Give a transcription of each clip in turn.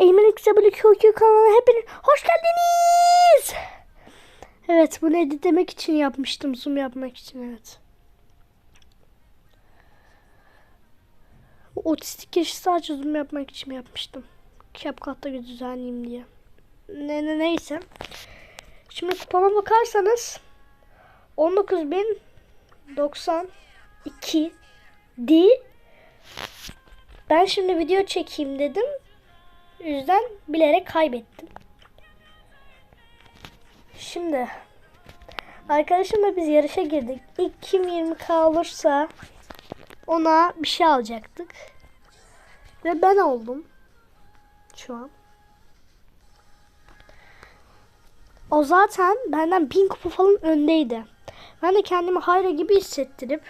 Eymen XWQQ kanalına hepiniz hoş geldiniz. Evet bunu editlemek için yapmıştım. Zoom yapmak için evet. Otistik kişi sadece zoom yapmak için yapmıştım. CapCut'ta düzenleyeyim diye. Ne, ne neyse. Şimdi kupama bakarsanız 19.092 di ben şimdi video çekeyim dedim. Yüzden bilerek kaybettim. Şimdi arkadaşımla biz yarışa girdik. İlk kim 20k olursa ona bir şey alacaktık. Ve ben oldum. Şu an. O zaten benden 1000 kupa falan öndeydi. Ben de kendimi hayra gibi hissettirip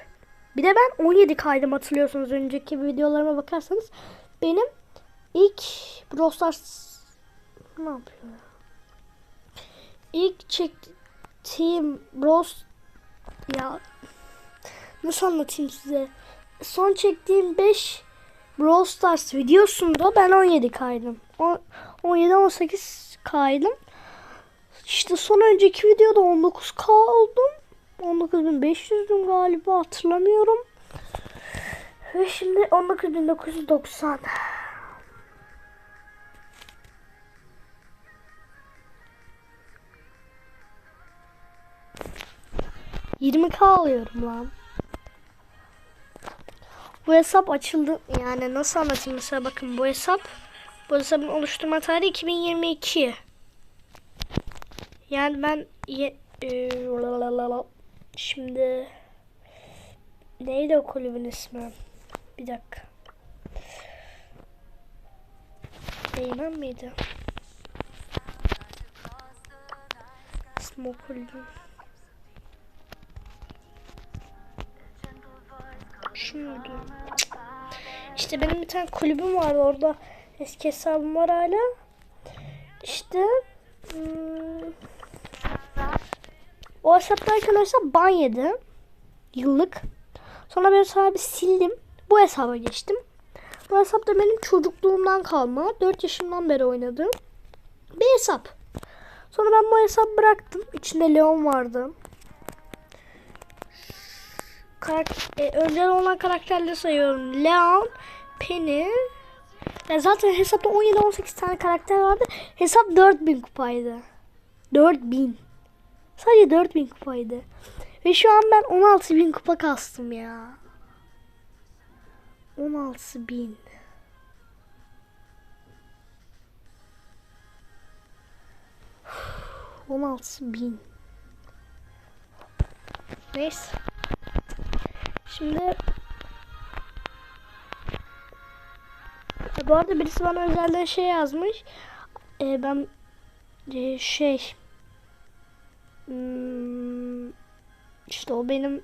bir de ben 17 kaydım hatırlıyorsunuz önceki videolarıma bakarsanız. Benim ilk Brawl Stars ne yapıyor? ya? İlk çektiğim Brawl ya nasıl anlatayım size? Son çektiğim 5 Brawl Stars videosunda ben 17 kaydım. 17-18 kaydım. İşte son önceki videoda 19k oldum. 19.500'düm galiba hatırlamıyorum. Ve şimdi 19.990. Yirmi k alıyorum lan. Bu hesap açıldı. Yani nasıl anlatayım mesela bakın bu hesap bu hesabın oluşturma tarihi 2022. Yani ben ye, e, şimdi neydi o kulübün ismi? Bir dakika. Eymen miydi? İsmi. Şuydu. İşte benim bir tane kulübüm vardı orada. Eski hesabım var hala. İşte hmm, o hesapta arkadaşlar ban yedi. Yıllık. Sonra ben hesabı sildim. Bu hesaba geçtim. Bu hesap da benim çocukluğumdan kalma. 4 yaşımdan beri oynadığım bir hesap. Sonra ben bu hesabı bıraktım. İçinde Leon vardı. Karak e, önceden olan karakterleri sayıyorum. Leon, Penny. Ya zaten hesapta 17-18 tane karakter vardı. Hesap 4000 kupaydı. 4000. Sadece 4000 kupaydı. Ve şu an ben 16000 kupa kastım ya. 16000. On altı bin. Neyse. Şimdi E, bu arada birisi bana özelden şey yazmış. E, ben e, şey hmm, işte o benim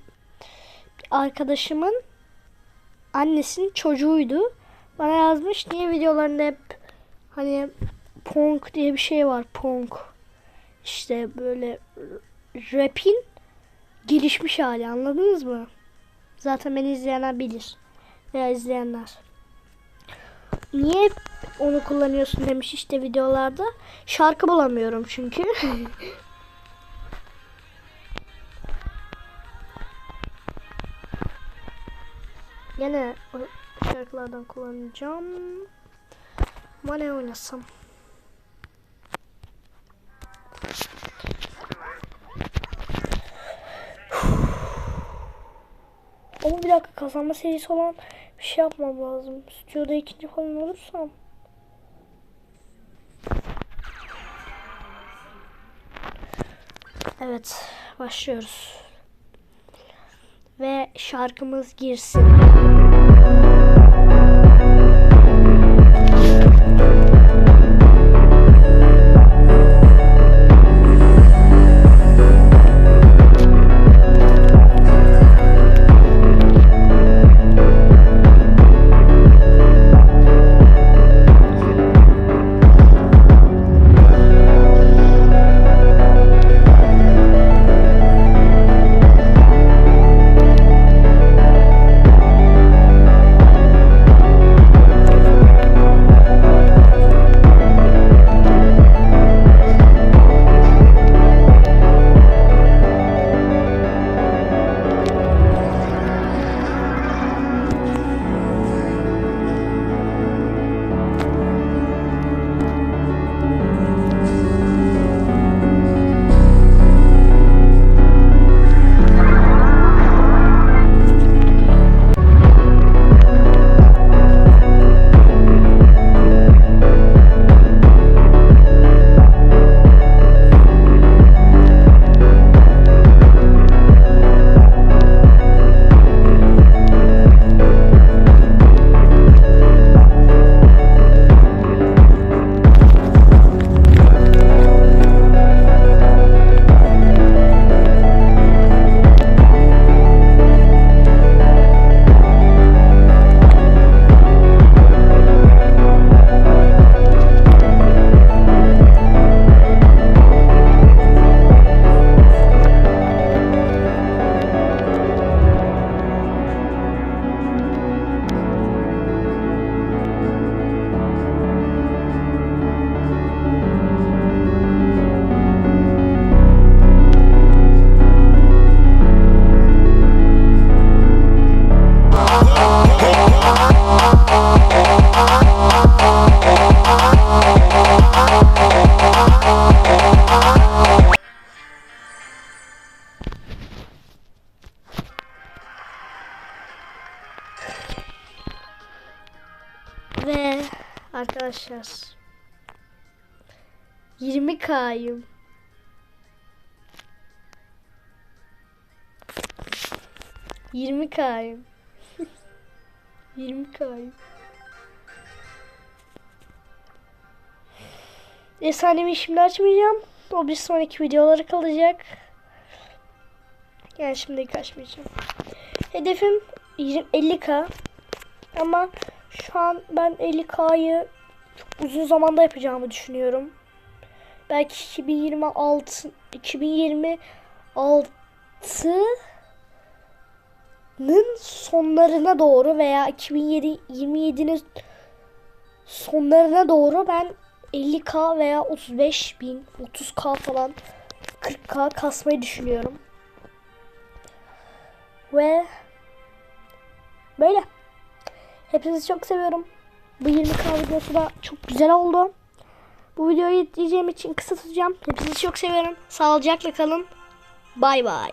arkadaşımın annesinin çocuğuydu. Bana yazmış niye videolarında hep hani punk diye bir şey var punk. İşte böyle rap'in gelişmiş hali anladınız mı? Zaten beni izleyenler bilir. Veya izleyenler. Niye onu kullanıyorsun demiş işte videolarda. Şarkı bulamıyorum çünkü. Yine şarkılardan kullanacağım. Ama ne oynasam? Ama bir dakika kazanma serisi olan bir şey yapmam lazım. Stüdyoda ikinci falan olursam. Evet başlıyoruz. Ve şarkımız girsin. Arkadaşlar. 20k'yım. Yirmi k'yım. Yirmi k'yım. Efsanevi şimdi açmayacağım. O bir sonraki videolara kalacak. Yani şimdi açmayacağım. Hedefim 50k. Ama şu an ben 50k'yı çok uzun zamanda yapacağımı düşünüyorum. Belki 2026 2026'nın sonlarına doğru veya 2007 27'nin sonlarına doğru ben 50k veya 35 bin 30k falan 40k kasmayı düşünüyorum. Ve. Hepinizi çok seviyorum. Bu 20k videosu da çok güzel oldu. Bu videoyu izleyeceğim için kısa tutacağım. Hepinizi çok seviyorum. Sağlıcakla kalın. Bay bay.